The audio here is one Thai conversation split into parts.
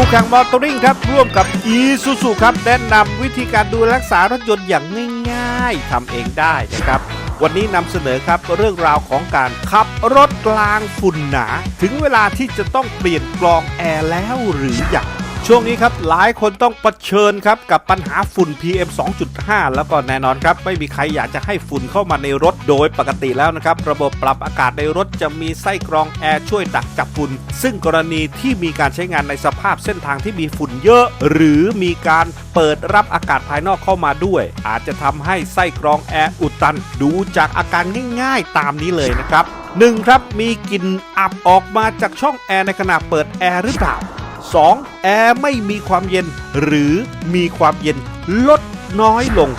คู่แข่งมอเตอร์ริงครับ ร่วมกับอีซูซูครับ แนะนำวิธีการดูแลรักษารถยนต์อย่างง่ายๆทำเองได้นะครับวันนี้นำเสนอครับเรื่องราวของการขับรถกลางฝุ่นหนา ถึงเวลาที่จะต้องเปลี่ยนกรองแอร์แล้วหรือยัง ช่วงนี้ครับหลายคนต้องเผชิญครับกับปัญหาฝุ่น PM 2.5 แล้วก็แน่นอนครับ ไม่มีใครอยากจะให้ฝุ่นเข้ามาในรถโดยปกติแล้วนะครับ ระบบปรับอากาศในรถจะมีไส้กรองแอร์ช่วยดักจับฝุ่น ซึ่งกรณีที่มีการใช้งานในสภาพเส้นทางที่มีฝุ่นเยอะ หรือมีการเปิดรับอากาศภายนอกเข้ามาด้วย อาจจะทำให้ไส้กรองแอร์อุดตัน ดูจากอาการง่ายๆ ตามนี้เลยนะครับหนึ่งครับมีกลิ่นอับออกมาจากช่องแอร์ในขณะเปิดแอร์หรือเปล่า 2. แอร์ไม่มีความเย็น หรือมีความเย็นลดน้อยลง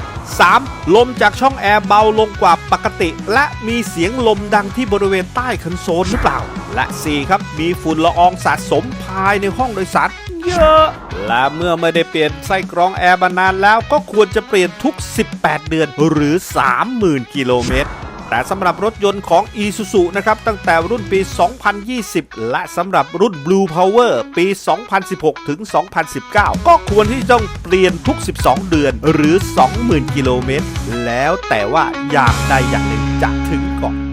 3. ลมจากช่องแอร์เบาลงกว่าปกติ และมีเสียงลมดังที่บริเวณใต้คอนโซลหรือเปล่า และ 4. ครับ มีฝุ่นละอองสะสมภายในห้องโดยสารเยอะ และเมื่อไม่ได้เปลี่ยนไส้กรองแอร์มานานแล้วก็ควรจะเปลี่ยนทุก 18 เดือนหรือ 30,000 กิโลเมตร แต่สำหรับรถยนต์ของ Isuzu นะครับตั้งแต่รุ่นปี 2020 และสำหรับรุ่น Blue Power ปี 2016 ถึง 2019 ก็ควรที่ต้องเปลี่ยนทุก 12 เดือนหรือ 20,000 กิโลเมตร แล้วแต่ว่าอย่างใดอย่างหนึ่งจะถึงก่อน